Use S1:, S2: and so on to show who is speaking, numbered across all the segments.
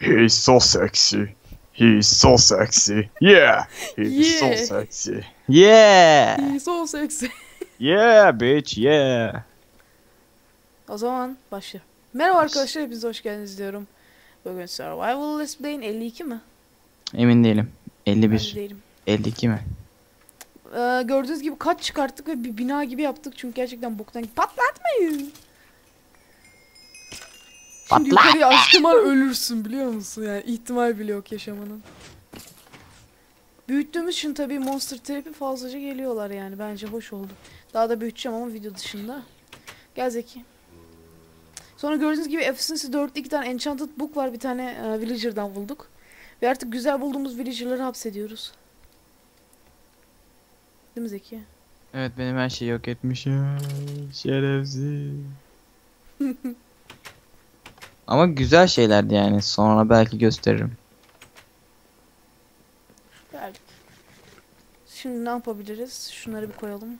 S1: He's so sexy. He's so sexy. Yeah. He's
S2: Yeah.
S1: so sexy.
S3: Yeah.
S2: He's so sexy.
S3: Yeah bitch yeah.
S2: O zaman başla. Merhaba arkadaşlar hepiniz hoş geldiniz diyorum. Bugün Survival Let's Play'in 52 mi?
S3: Emin değilim.
S2: Ben
S3: 51.
S2: değilim.
S3: 52 mi?
S2: Ee, gördüğünüz gibi kaç çıkarttık ve bir bina gibi yaptık çünkü gerçekten boktan patlatmayın. Şimdi
S3: Patlat.
S2: yukarıya açtığım ölürsün biliyor musun? Yani ihtimal bile yok yaşamanın. Büyüttüğümüz için tabii Monster Trap'i fazlaca geliyorlar yani. Bence hoş oldu. Daha da büyüteceğim ama video dışında. Gel Zeki. Sonra gördüğünüz gibi Efficiency 4'te iki tane Enchanted Book var. Bir tane e, Villager'dan bulduk. Ve artık güzel bulduğumuz Villager'ları hapsediyoruz. Değil mi Zeki?
S3: Evet benim her şeyi yok etmişim. Şerefsiz. Ama güzel şeylerdi yani. Sonra belki gösteririm.
S2: Geldik. Şimdi ne yapabiliriz? Şunları bir koyalım.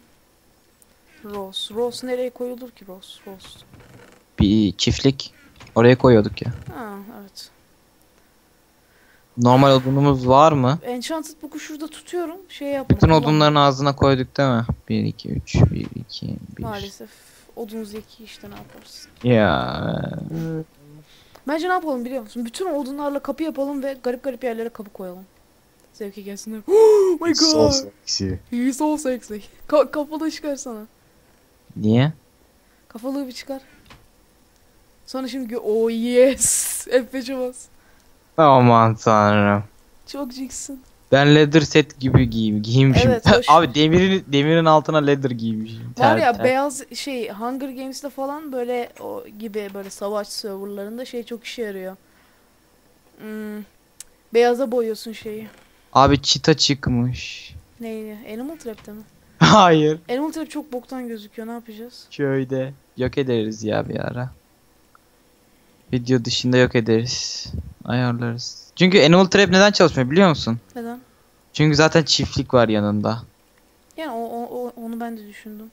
S2: Rose. Rose nereye koyulur ki Rose? Rose.
S3: Bir çiftlik. Oraya koyuyorduk ya.
S2: Ha evet.
S3: Normal odunumuz var mı?
S2: Enchanted Book'u şurada tutuyorum. Şey yapma.
S3: Bütün odunların ağzına koyduk değil mi? 1, 2, 3, 1, 2, 1.
S2: Maalesef. Odun zeki işte ne yaparız.
S3: Ya.
S2: Bence ne yapalım biliyor musun? Bütün odunlarla kapı yapalım ve garip garip yerlere kapı koyalım. Zevki gelsinler. Oh my
S1: He's so
S2: god.
S1: sexy.
S2: He's so sexy. Ka kafalığı çıkarsana.
S3: Niye?
S2: Kafalığı bir çıkar. Sonra şimdi oh yes. F5'e bas.
S3: Aman tanrım.
S2: Çok ciksin.
S3: Ben leather set gibi giyim, giymişim.
S2: Evet, hoş.
S3: Abi demirin demirin altına leather giymişim.
S2: Var ya
S3: ter.
S2: beyaz şey Hunger Games'te falan böyle o gibi böyle savaş serverlarında şey çok işe yarıyor. Hmm, beyaza boyuyorsun şeyi.
S3: Abi çita çıkmış.
S2: Neydi? Animal Trap'te mi?
S3: Hayır.
S2: Animal Trap çok boktan gözüküyor. Ne yapacağız?
S3: Köyde. Yok ederiz ya bir ara. Video dışında yok ederiz. Ayarlarız. Çünkü Animal Trap neden çalışmıyor biliyor musun?
S2: Neden?
S3: Çünkü zaten çiftlik var yanında.
S2: Yani o, o, o- onu ben de düşündüm.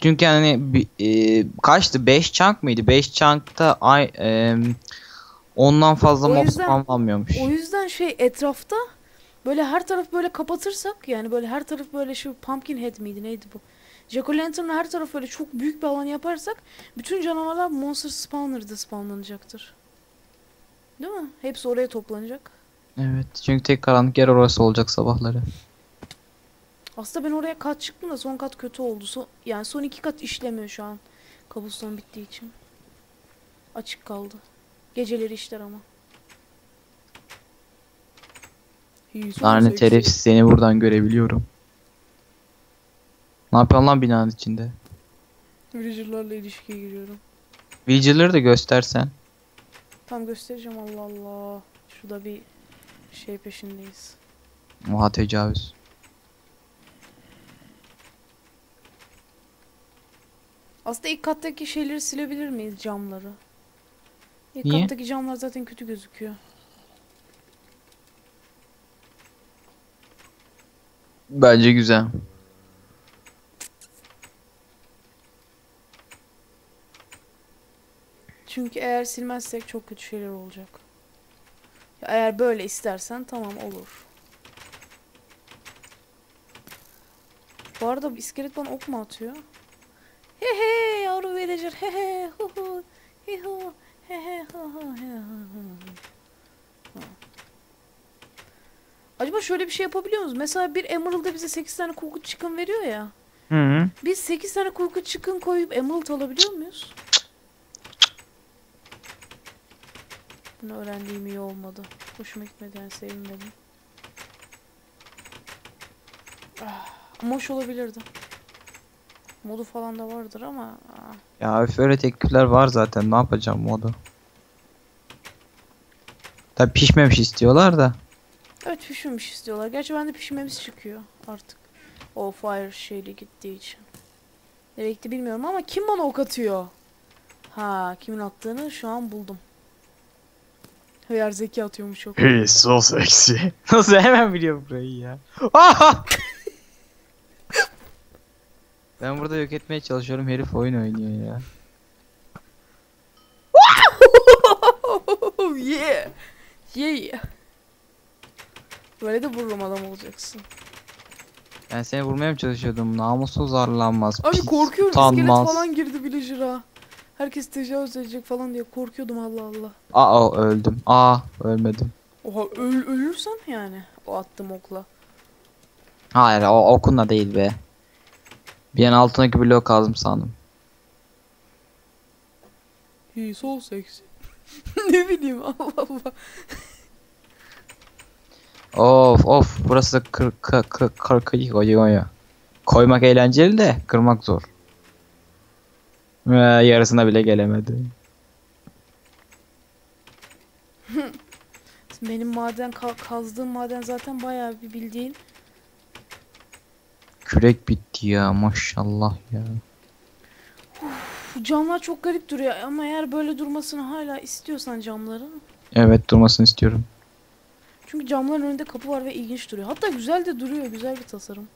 S3: Çünkü yani e, kaçtı? 5 chunk mıydı? 5 chunk'ta ay e, ondan fazla mob spamlanmıyormuş.
S2: O yüzden şey etrafta böyle her taraf böyle kapatırsak yani böyle her taraf böyle şu pumpkin head miydi neydi bu? Jack Lantern'ın her taraf böyle çok büyük bir alan yaparsak bütün canavarlar monster spawner'da spawnlanacaktır. Değil mi? Hepsi oraya toplanacak.
S3: Evet. Çünkü tek karanlık yer orası olacak sabahları.
S2: Aslında ben oraya kat çıktım da son kat kötü oldu. Son, yani son iki kat işlemiyor şu an. Kabuston bittiği için. Açık kaldı. Geceleri işler ama.
S3: Lanet herif seni buradan görebiliyorum. Ne yapıyorsun lan binanın içinde?
S2: Villager'larla ilişkiye giriyorum.
S3: Villager'ları da göstersen.
S2: Tam göstereceğim Allah Allah. Şurada bir şey peşindeyiz.
S3: Oha tecavüz.
S2: Aslında ilk kattaki şeyleri silebilir miyiz camları? İlk
S3: Niye?
S2: kattaki camlar zaten kötü gözüküyor.
S3: Bence güzel.
S2: Çünkü eğer silmezsek çok kötü şeyler olacak. Eğer böyle istersen tamam olur. Bu arada iskelet bana ok mu atıyor? He he yavru villager he he hu hu hi hu he he hu hu he hu. Acaba şöyle bir şey yapabiliyor muyuz? Mesela bir Emerald'da bize 8 tane koku çıkın veriyor ya.
S3: Hı -hı.
S2: Biz 8 tane koku çıkın koyup Emerald alabiliyor muyuz? Bunu öğrendiğim iyi olmadı. Hoşuma gitmedi yani sevinmedim. Ah, ama hoş olabilirdi. Modu falan da vardır ama ah.
S3: Ya öf öyle teknikler var zaten ne yapacağım modu. Tabi pişmemiş istiyorlar da.
S2: Evet pişmemiş istiyorlar. Gerçi bende pişmemiş çıkıyor artık. O fire şeyli gittiği için. Nereye gitti bilmiyorum ama kim bana ok atıyor? Ha kimin attığını şu an buldum. Hıyar Zeki atıyormuş ok.
S1: He's so sexy.
S3: Nasıl hemen biliyor burayı ya. Aha! ben burada yok etmeye çalışıyorum herif oyun oynuyor ya.
S2: yeah. Yeah. Böyle de vururum adam olacaksın.
S3: Ben seni vurmaya mı çalışıyordum? Namussuz arlanmaz.
S2: Abi
S3: pis,
S2: korkuyorum iskelet
S3: utanmaz.
S2: falan girdi villager'a. Herkes tecavüz edecek falan diye korkuyordum Allah Allah.
S3: Aa öldüm. Aa ölmedim.
S2: Oha öl ölürsem yani o attım okla.
S3: Hayır o okunla değil be. Bir an altındaki bloğu kazdım sandım.
S2: He's so sexy. ne bileyim Allah Allah.
S3: Of of burası kır kır kır kır kır. Koymak eğlenceli de kırmak zor. Ee, yarısına bile gelemedi.
S2: Benim maden ka- kazdığım maden zaten bayağı bir bildiğin.
S3: Kürek bitti ya maşallah ya.
S2: Bu camlar çok garip duruyor ama eğer böyle durmasını hala istiyorsan camların.
S3: Evet durmasını istiyorum.
S2: Çünkü camların önünde kapı var ve ilginç duruyor. Hatta güzel de duruyor. Güzel bir tasarım.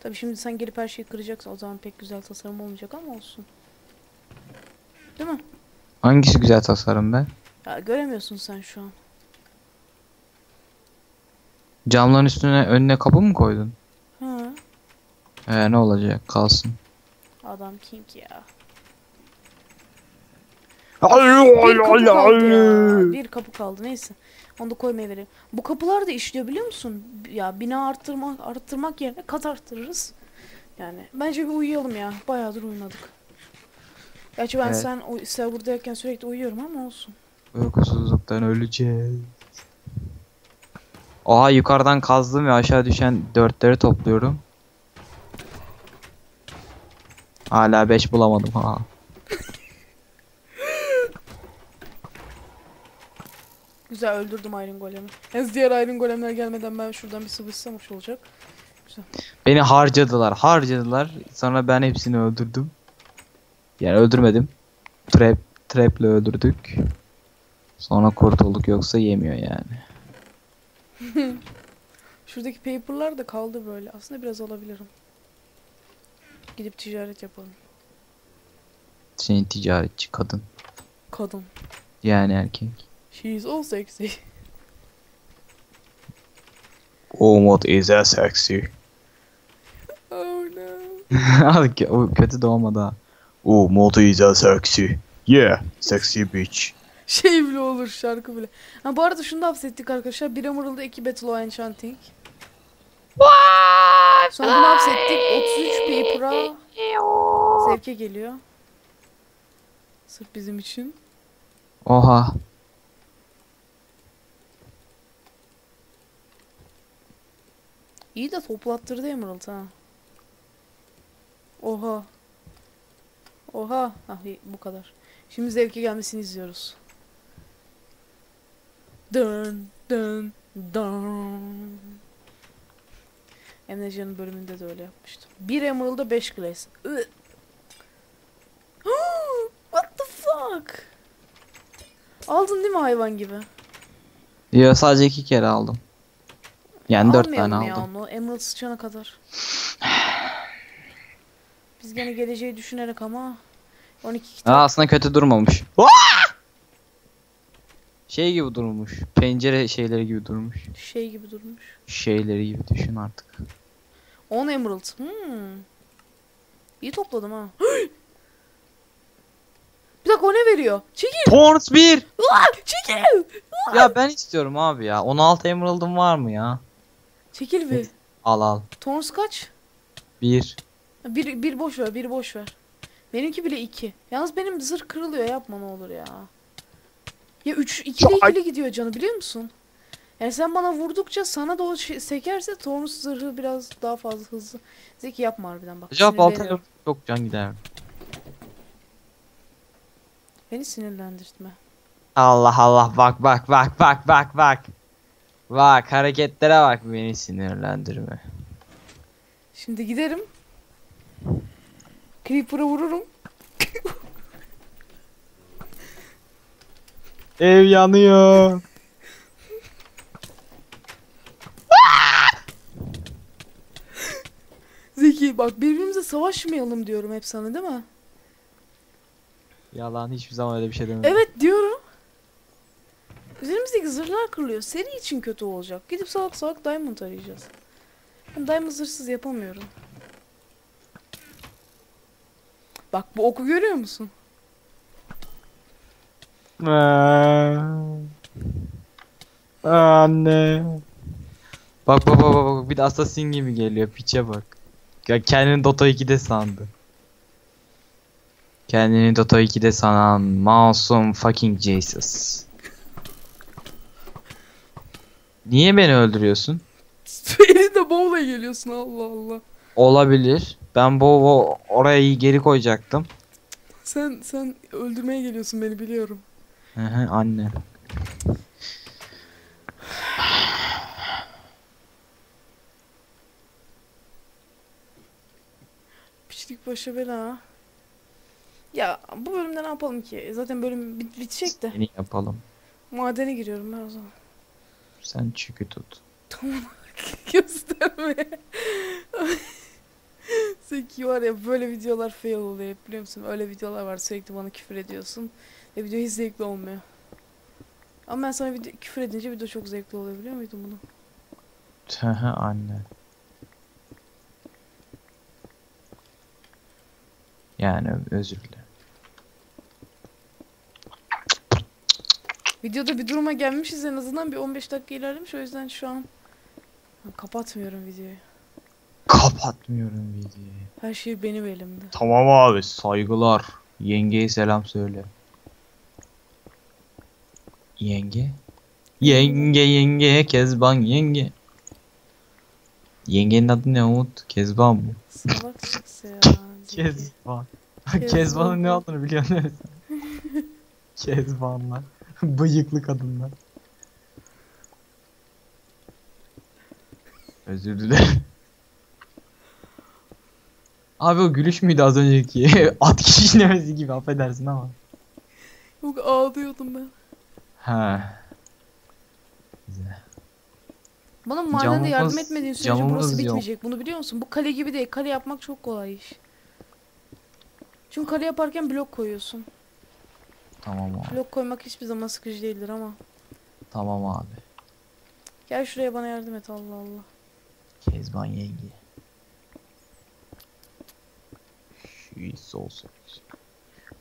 S2: Tabii şimdi sen gelip her şeyi kıracaksın. O zaman pek güzel tasarım olmayacak ama olsun. Değil mi?
S3: Hangisi güzel tasarım be?
S2: Ya göremiyorsun sen şu an.
S3: Camların üstüne önüne kapı mı koydun?
S2: Ha,
S3: Ee, ne olacak kalsın.
S2: adam king ya. Bir kapı kaldı ya. Bir kapı kaldı neyse. Onu da koymaya vereyim. Bu kapılar da işliyor biliyor musun? Ya bina arttırmak arttırmak yerine kat arttırırız. Yani bence bir uyuyalım ya. Bayağıdır uyumadık. Gerçi ben
S3: Evet.
S2: sen uy- serverdayken sürekli uyuyorum ama olsun.
S3: Uykusuzluktan öleceğiz. Oha yukarıdan kazdım ve aşağı düşen dörtleri topluyorum. Hala 5 bulamadım ha.
S2: Güzel öldürdüm Iron Golem'i. Yalnız diğer Iron Golem'ler gelmeden ben şuradan bir sıvışsam hoş olacak.
S3: Beni harcadılar, harcadılar. Sonra ben hepsini öldürdüm. Yani öldürmedim. Trap, trap'le öldürdük. Sonra kurtulduk yoksa yemiyor yani.
S2: Şuradaki paper'lar da kaldı böyle. Aslında biraz alabilirim. Gidip ticaret yapalım.
S3: Senin ticaretçi kadın.
S2: Kadın.
S3: Yani erkek.
S2: She's all sexy.
S1: Oh, what is that sexy?
S2: Oh no.
S3: Kötü doğmadı ha.
S1: Oh, what is that sexy? Yeah, sexy bitch.
S2: Şey bile olur şarkı bile. Ha bu arada şunu da hapsettik arkadaşlar. Bir Emerald'da 2 Battle of Enchanting. Sonra bunu hapsettik. 33 paper'a zevke geliyor. Sırf bizim için.
S3: Oha.
S2: İyi de toplattırdı Emerald ha. Oha. Oha. Ah bu kadar. Şimdi zevke gelmesini izliyoruz. Dön dön dön. Emrecan'ın bölümünde de öyle yapmıştım. Bir Emerald'a 5 Glaze. What the fuck? Aldın değil mi hayvan gibi?
S3: Yo sadece iki kere aldım. Yani dört tane
S2: Almayalım ya
S3: aldım.
S2: onu Emerald sıçana kadar. Biz gene geleceği düşünerek ama 12 kitap.
S3: Aa, aslında kötü durmamış. Şey gibi durmuş. Pencere şeyleri gibi durmuş.
S2: Şey gibi durmuş.
S3: Şeyleri gibi düşün artık.
S2: 10 Emerald. Hmm. İyi topladım ha. Bir dakika o ne veriyor? Çekil.
S3: Torns 1!
S2: Aa, çekil.
S3: ya ben istiyorum abi ya. 16 Emerald'ım var mı ya?
S2: Çekil bir.
S3: Al al.
S2: Tons kaç?
S3: 1.
S2: Bir, bir boş ver, bir boş ver. Benimki bile iki. Yalnız benim zırh kırılıyor yapma ne olur ya. Ya 3 2 ile
S1: Ay.
S2: ikili gidiyor canı biliyor musun? Yani sen bana vurdukça sana da o şey, sekerse Tornus zırhı biraz daha fazla hızlı. Zeki yapma harbiden bak.
S3: Acaba baltayla çok can gider.
S2: Beni sinirlendirtme.
S3: Allah Allah bak bak bak bak bak bak. Bak hareketlere bak beni sinirlendirme.
S2: Şimdi giderim. Creeper'ı vururum.
S3: Ev yanıyor.
S2: Zeki bak birbirimize savaşmayalım diyorum hep sana değil mi?
S3: Yalan hiçbir zaman öyle bir şey demedim.
S2: Evet diyorum. Üzerimizdeki zırhlar kırılıyor. Seri için kötü olacak. Gidip salak salak diamond arayacağız. Ben diamond zırhsız yapamıyorum. Bak bu oku görüyor musun?
S3: Anne. Bak bak bak bak bak bir de assassin gibi geliyor piçe bak. Ya kendini Dota 2'de sandı. Kendini Dota 2'de sanan masum fucking Jesus. Niye beni öldürüyorsun?
S2: Elinde bowl'a geliyorsun Allah Allah.
S3: Olabilir. Ben bu orayı geri koyacaktım.
S2: Sen sen öldürmeye geliyorsun beni biliyorum.
S3: Hı hı anne.
S2: Piçlik başa bela. Ya bu bölümde ne yapalım ki? Zaten bölüm bit bitecek de.
S3: Yeni yapalım.
S2: Madene giriyorum ben o zaman.
S3: Sen çükü tut.
S2: Gösterme. Zeki var ya böyle videolar fail oluyor biliyor musun? Öyle videolar var sürekli bana küfür ediyorsun. Ve video hiç zevkli olmuyor. Ama ben sana video, küfür edince video çok zevkli oluyor biliyor muydun bunu?
S3: Hı anne. Yani özür dilerim.
S2: Videoda bir duruma gelmişiz en azından bir 15 dakika ilerlemiş o yüzden şu an kapatmıyorum videoyu.
S3: Kapatmıyorum videoyu.
S2: Her şey benim elimde.
S3: Tamam abi saygılar. Yengeye selam söyle. Yenge? Yenge yenge Kezban yenge. Yengenin adı ne Umut? Kezban mı?
S2: Salak çıksa ya. Zeki.
S3: Kezban.
S2: Kezban.
S3: Kezban'ın ne olduğunu biliyor musun? Kezbanlar. Bıyıklı kadınlar. Özür dilerim. Abi o gülüş müydü az önceki? At kişnemesi gibi affedersin ama.
S2: Yok ağlıyordum ben.
S3: He.
S2: Bana madende yardım
S3: Camımız-
S2: etmediğin sürece
S3: camımız
S2: burası
S3: yok.
S2: bitmeyecek. Bunu biliyor musun? Bu kale gibi değil. Kale yapmak çok kolay iş. Çünkü kale yaparken blok koyuyorsun.
S3: Tamam abi.
S2: Blok koymak hiçbir zaman sıkıcı değildir ama.
S3: Tamam abi.
S2: Gel şuraya bana yardım et Allah Allah.
S3: Kezban yenge. She's also.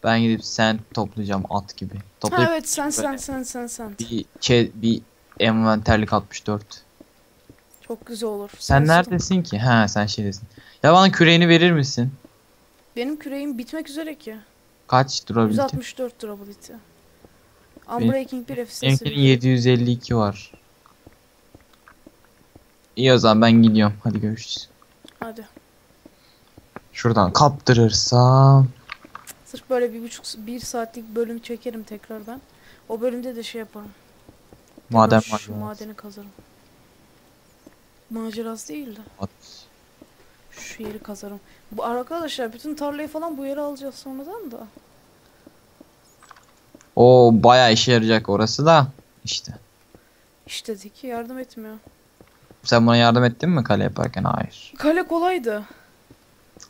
S3: Ben gidip sen toplayacağım at gibi.
S2: Ha
S3: Toplayıp
S2: evet sen sen sen sen sen.
S3: bir çe bir envanterlik 64.
S2: Çok güzel olur.
S3: Sen
S2: Sensin.
S3: neredesin ki? Ha sen şeydesin. Ya bana küreğini verir misin?
S2: Benim küreğim bitmek üzere ki.
S3: Kaç durabilir?
S2: 164 durability. Unbreaking bir efsesi.
S3: Benimkinin 752 var. İyi o zaman ben gidiyorum. Hadi görüşürüz.
S2: Hadi.
S3: Şuradan kaptırırsam.
S2: Sırf böyle bir buçuk bir saatlik bölüm çekerim tekrar ben. O bölümde de şey yaparım. Şu,
S3: var.
S2: şu madeni kazarım. Macerası değil de.
S3: At.
S2: Şu yeri kazarım. Bu arkadaşlar bütün tarlayı falan bu yere alacağız sonradan da.
S3: O bayağı işe yarayacak orası da. İşte.
S2: İşte Zeki yardım etmiyor.
S3: Sen bana yardım ettin mi kale yaparken? Hayır.
S2: Kale kolaydı.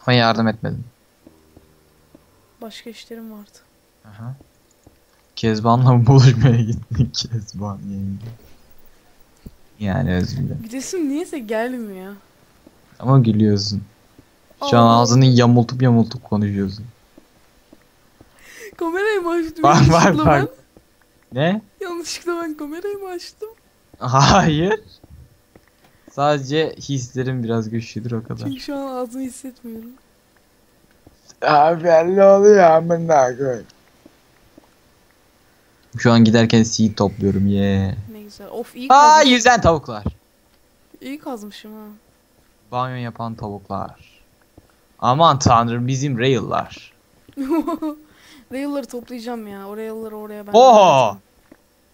S3: Ama yardım etmedin.
S2: Başka işlerim vardı.
S3: Aha. Kezban'la buluşmaya gittik? Kezban yenge. Yani özür dilerim.
S2: Gidesim niyeyse gelmiyor.
S3: Ama gülüyorsun. Şu an ağzını yamultup yamultup konuşuyorsun.
S2: Kamerayı mı açtım?
S3: Bak bak
S2: yanlışlıkla
S3: bak.
S2: ben?
S3: Ne?
S2: Yanlışlıkla ben kamerayı mı açtım?
S3: Hayır. Sadece hislerim biraz güçlüdür o kadar.
S2: Çünkü şu an ağzımı hissetmiyorum.
S1: Abi belli oluyor amına koy.
S3: Şu an giderken seed topluyorum ye.
S2: Ne güzel. Of iyi
S3: Aa
S2: kazmışım.
S3: yüzen tavuklar.
S2: İyi kazmışım ha.
S3: Banyo yapan tavuklar. Aman tanrım bizim rail'lar.
S2: Rail'ları toplayacağım ya. O rail'ları oraya ben.
S3: Oha!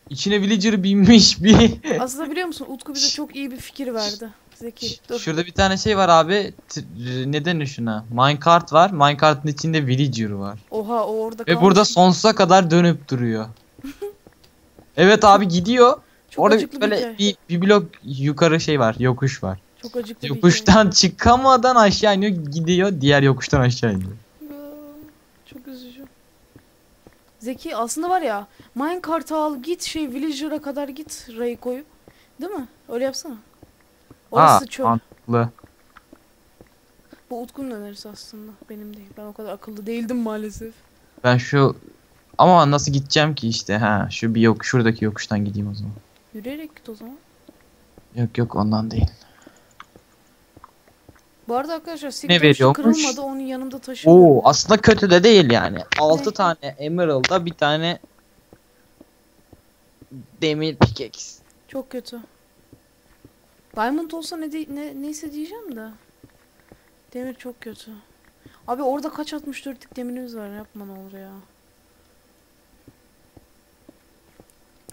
S3: İçine villager binmiş bir.
S2: Aslında biliyor musun Utku bize çok iyi bir fikir verdi. Zeki dur.
S3: Şurada bir tane şey var abi. T- ne denir şuna? Minecart var. Minecart'ın içinde villager var.
S2: Oha o orada
S3: Ve burada sonsuza kadar dönüp duruyor. evet abi gidiyor.
S2: Çok
S3: Orada böyle bir, bir blok yukarı şey var. Yokuş var.
S2: Çok acıklı.
S3: Yokuştan çıkamadan aşağı iniyor gidiyor. Diğer yokuştan aşağı iniyor.
S2: Aa, Çok üzücü. Zeki aslında var ya minecart'ı al git şey villager'a kadar git rayı koyup. Değil mi? Öyle yapsana. Orası çöl.
S3: mantıklı.
S2: Bu Utku'nun önerisi aslında. Benim değil. Ben o kadar akıllı değildim maalesef.
S3: Ben şu ama nasıl gideceğim ki işte ha şu bir yok şuradaki yokuştan gideyim o zaman.
S2: Yürüyerek git o zaman.
S3: Yok yok ondan değil.
S2: Bu arada arkadaşlar
S3: veriyormuş?
S2: kırılmadı. Onu yanımda taşıyorum.
S3: Oo aslında kötü de değil yani. 6
S2: Ne?
S3: tane emerald'a bir tane demir pickaxe.
S2: Çok kötü. Diamond olsa ne, di- ne neyse diyeceğim de. Demir çok kötü. Abi orada kaç 64'lük demirimiz var yapma ne olur ya.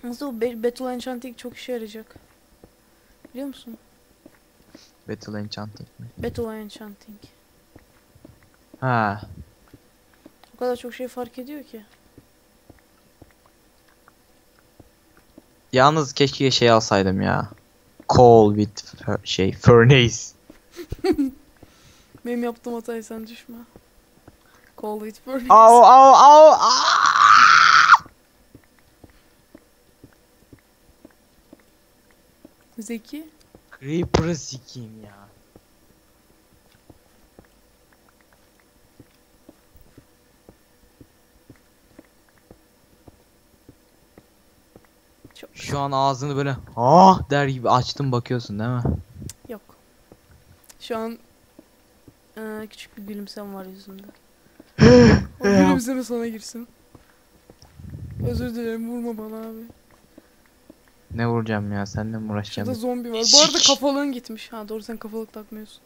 S2: Nasıl o Be- Battle Enchanting çok işe yarayacak. Biliyor musun?
S3: Battle enchanting mi?
S2: Battle Enchanting.
S3: Ha.
S2: O kadar çok şey fark ediyor ki.
S3: Yalnız keşke şey alsaydım ya. Coal with şey furnace.
S2: Benim yaptığım hatayı sen düşme. Call it burning.
S3: Au au au.
S2: Zeki.
S3: Creeper'ı sikeyim ya.
S2: Çok
S3: Şu an ağzını böyle ah der gibi açtım bakıyorsun değil mi?
S2: yok. Şu an eee, küçük bir gülümsem var yüzümde. o gülümseme sana girsin. Özür dilerim vurma bana abi.
S3: Ne vuracağım ya seninle mi
S2: Şurada
S3: uğraşacağım?
S2: zombi var. Bu arada kafalığın gitmiş. Ha doğru sen kafalık takmıyorsun.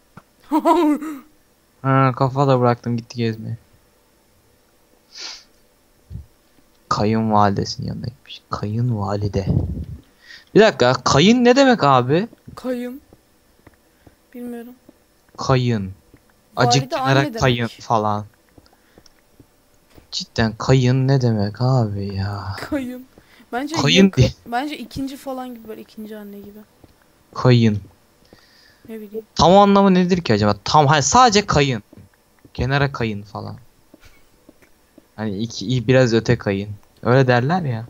S3: Ha kafa da bıraktım gitti gezmeye. Kayınvalidesinin yanına gitmiş. Kayınvalide. Bir dakika kayın ne demek abi?
S2: Kayın. Bilmiyorum.
S3: Kayın. Acık kenara kayın
S2: demek.
S3: falan. Cidden kayın ne demek abi ya?
S2: Kayın. Bence
S3: Kayın değil.
S2: Bence ikinci falan gibi böyle ikinci anne gibi.
S3: Kayın.
S2: Ne bileyim.
S3: Tam anlamı nedir ki acaba? Tam hani sadece kayın. Kenara kayın falan. Hani iki iyi biraz öte kayın. Öyle derler ya.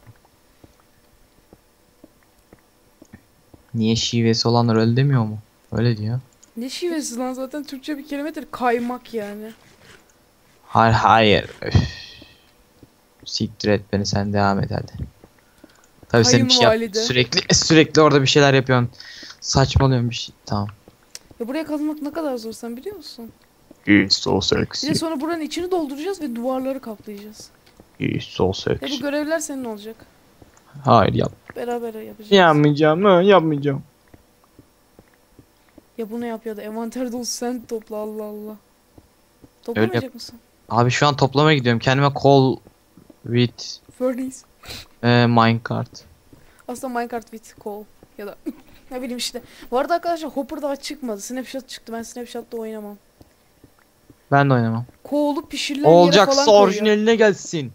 S3: Niye şivesi olanlar öyle demiyor mu? Öyle diyor.
S2: Ne şivesi lan zaten Türkçe bir kelimedir. Kaymak yani.
S3: Hayır hayır. Öf. Siktir et beni sen devam et hadi. Tabii senin bir şey yap- sürekli sürekli orada bir şeyler yapıyorsun. Saçmalıyorsun bir şey. Tamam.
S2: Ya buraya kazmak ne kadar zor sen biliyor musun?
S1: He's so
S2: Bir
S1: sexy.
S2: de sonra buranın içini dolduracağız ve duvarları kaplayacağız.
S1: He's so
S2: Ve bu
S1: sexy.
S2: görevler senin olacak.
S3: Hayır yap.
S2: Beraber yapacağız.
S3: Yapmayacağım ha yapmayacağım.
S2: Ya bunu yap ya da envanter dolusu sen topla Allah Allah. Toplamayacak mısın?
S3: Abi şu an toplamaya gidiyorum. Kendime call with
S2: Furnace.
S3: E, minecart.
S2: Aslında Minecraft with Call. Ya da ne bileyim işte. Bu arada arkadaşlar Hopper daha çıkmadı. Snapshot çıktı. Ben Snapshot'ta oynamam.
S3: Ben de oynamam.
S2: Koğulu pişirilen yere
S3: Olacaksa
S2: falan koyuyor.
S3: orijinaline gelsin.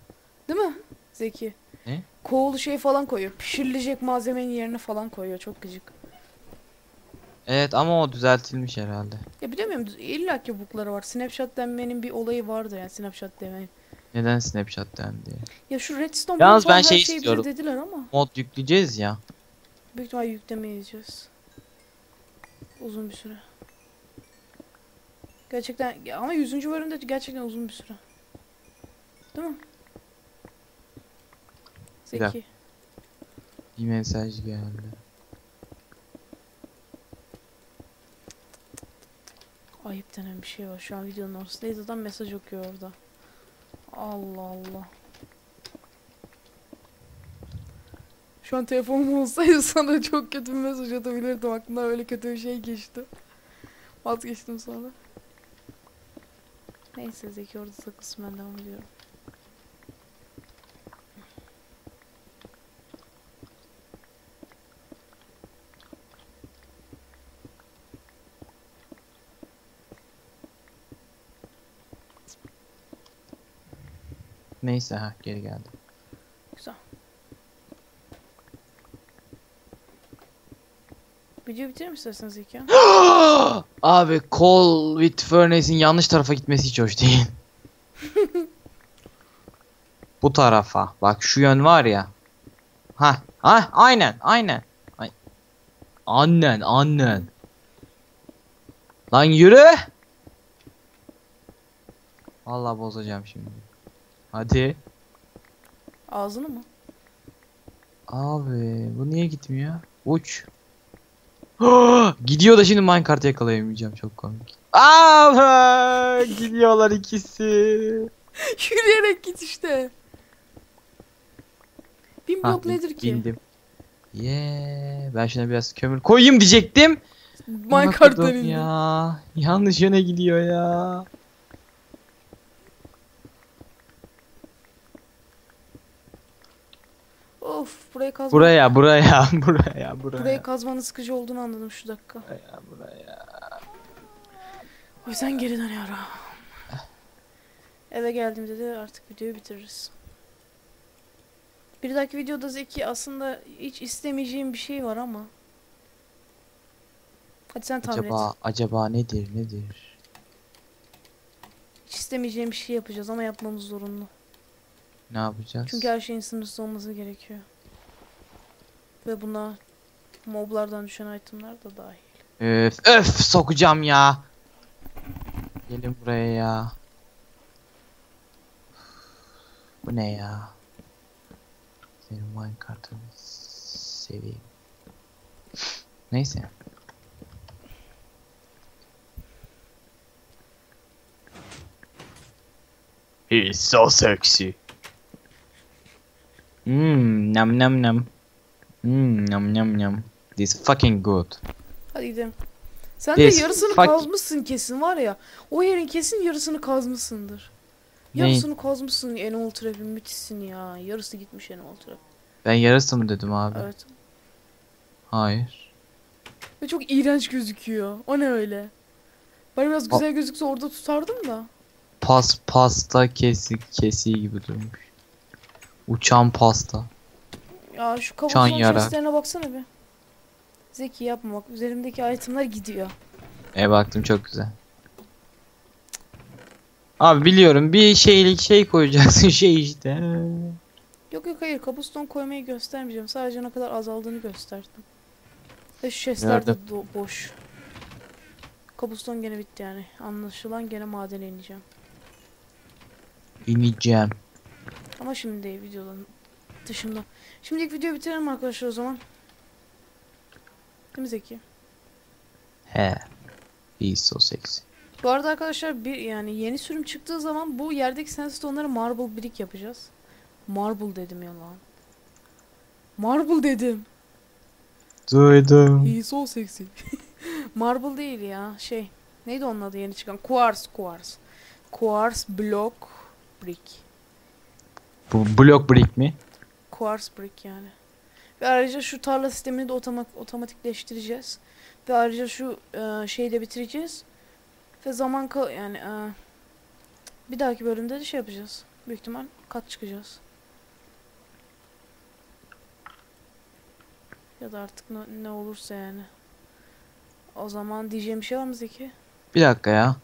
S2: Değil mi? Zeki.
S3: Ne?
S2: Koğulu şey falan koyuyor. Pişirilecek malzemenin yerine falan koyuyor. Çok gıcık.
S3: Evet ama o düzeltilmiş herhalde.
S2: Ya bilemiyorum. İlla ki bukları var. Snapshot denmenin bir olayı vardı yani. Snapshot demenin.
S3: Neden Snapchat dendi?
S2: Ya şu Redstone
S3: Yalnız ben şey istiyorum.
S2: dediler ama.
S3: Mod yükleyeceğiz ya.
S2: Büyük ihtimal yüklemeyeceğiz. Uzun bir süre. Gerçekten ama 100. bölümde gerçekten uzun bir süre. Değil mi? Zeki.
S3: Bir mesaj geldi.
S2: Ayıp denen bir şey var. Şu an videonun ortasındayız. Adam mesaj okuyor orada. Allah Allah. Şu an telefonum olsaydı sana çok kötü bir mesaj atabilirdim. Aklımdan öyle kötü bir şey geçti. Vazgeçtim sonra. Neyse Zeki orada ben devam ediyorum.
S3: Neyse ha geri geldi.
S2: Güzel. Videoyu bitirir mi isterseniz ya?
S3: Abi Call with Furnace'in yanlış tarafa gitmesi hiç hoş değil. Bu tarafa. Bak şu yön var ya. Ha, ha, aynen, aynen. Ay. Annen, annen. Lan yürü. Vallahi bozacağım şimdi. Hadi.
S2: Ağzını mı?
S3: Abi bu niye gitmiyor? Uç. Gidiyor da şimdi minecart yakalayamayacağım çok komik. Aa, gidiyorlar ikisi.
S2: Yürüyerek git işte. Bin blok nedir ki?
S3: Bindim. Yeah, ben şuna biraz kömür koyayım diyecektim.
S2: Minecart.
S3: Ya yanlış yöne gidiyor ya.
S2: Of burayı kazma.
S3: Buraya buraya buraya buraya.
S2: Burayı kazmanın sıkıcı olduğunu anladım şu dakika.
S3: Buraya buraya.
S2: O yüzden geri dönüyorum. Eve geldiğimde de artık videoyu bitiririz. Bir dahaki videoda Zeki aslında hiç istemeyeceğim bir şey var ama. Hadi sen tahmin
S3: Acaba
S2: et.
S3: acaba nedir nedir?
S2: Hiç istemeyeceğim bir şey yapacağız ama yapmamız zorunlu.
S3: Ne yapacağız?
S2: Çünkü her şeyin sınırsız olması gerekiyor. Ve buna moblardan düşen itemler de dahil.
S3: Öf öf sokacağım ya. Gelin buraya ya. Bu ne ya? Senin minecart'ını seveyim. Neyse.
S1: He's so sexy.
S3: Mmm nam nam nam. Mmm nam nam nam. This fucking good.
S2: Hadi gidelim. Sen
S3: Yes,
S2: de yarısını
S3: fuck-
S2: kazmışsın kesin var ya. O yerin kesin yarısını kazmışsındır. Yarısını kazmışsın Enol Trap'in müthişsin ya. Yarısı gitmiş Enol Trap.
S3: Ben yarısı mı dedim abi?
S2: Evet.
S3: Hayır.
S2: Ve çok iğrenç gözüküyor. O ne öyle? Bari biraz güzel gözükse orada tutardım da.
S3: Pas pasta kesik kesiği gibi durmuş. Uçan pasta.
S2: Ya şu
S3: Çan
S2: chestlerine baksana bir. Zeki yapma bak. Üzerimdeki itemler gidiyor.
S3: E baktım çok güzel. Abi biliyorum bir şeylik şey koyacaksın şey işte.
S2: Yok yok hayır. Kabuston koymayı göstermeyeceğim. Sadece ne kadar azaldığını gösterdim. Ve şu chestler de do- boş. Kabuston gene bitti yani. Anlaşılan gene madene ineceğim.
S3: İneceğim.
S2: Ama şimdi değil videonun dışında. Şimdilik videoyu bitirelim arkadaşlar o zaman. Değil mi Zeki?
S3: He. He's so sexy.
S2: Bu arada arkadaşlar bir yani yeni sürüm çıktığı zaman bu yerdeki sandstone'ları marble brick yapacağız. Marble dedim ya lan. Marble dedim.
S3: Duydum.
S2: He's so sexy. marble değil ya şey. Neydi onun adı yeni çıkan? Quartz quartz. Quartz block brick.
S3: Bu blok brick mi?
S2: Quartz brick yani. Ve ayrıca şu tarla sistemini de otoma otomatikleştireceğiz. Ve ayrıca şu e, şeyi de bitireceğiz. Ve zaman kal yani e, bir dahaki bölümde de şey yapacağız. Büyük ihtimal kat çıkacağız. Ya da artık ne, ne olursa yani. O zaman diyeceğim bir şey var mı Zeki?
S3: Bir dakika ya.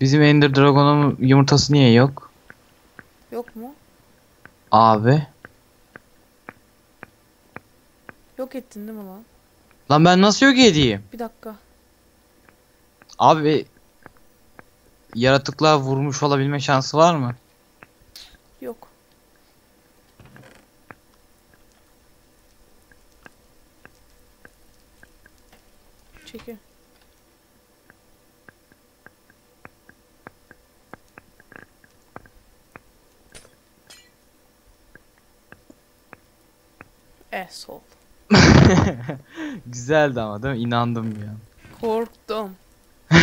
S3: Bizim Ender Dragon'un yumurtası niye yok?
S2: Yok mu?
S3: Abi.
S2: Yok ettin değil mi lan?
S3: Lan ben nasıl yok edeyim?
S2: Bir dakika.
S3: Abi yaratıklar vurmuş olabilme şansı var mı?
S2: Yok. Çekil. Asshole.
S3: Güzeldi ama değil mi? İnandım ya.
S2: Korktum.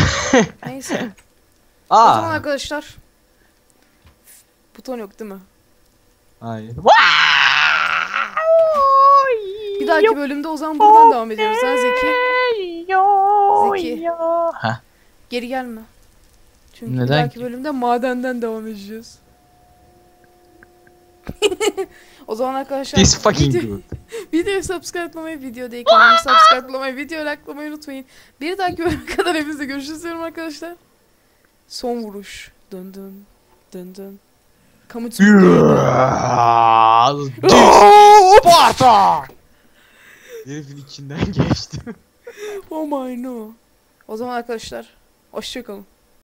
S2: Neyse. O zaman
S3: Aa.
S2: arkadaşlar. Buton yok değil mi?
S3: Hayır.
S2: Bir dahaki bölümde o zaman buradan devam ediyoruz. Sen Zeki. Zeki.
S3: Heh.
S2: Geri gelme. Çünkü bir
S3: Neden
S2: dahaki
S3: ki?
S2: bölümde madenden devam edeceğiz. O zaman arkadaşlar
S3: This fucking
S2: video,
S3: good.
S2: videoyu subscribe'lamayı, videoda kanalımı subscribe'lamayı, video likelamayı unutmayın. Bir dahaki bölüme kadar hepinizle görüşürüz diyorum arkadaşlar. Son vuruş. Dın dın. Dın dın. Kamutu.
S3: Sparta! Herifin içinden geçtim.
S2: oh my no. O zaman arkadaşlar hoşçakalın.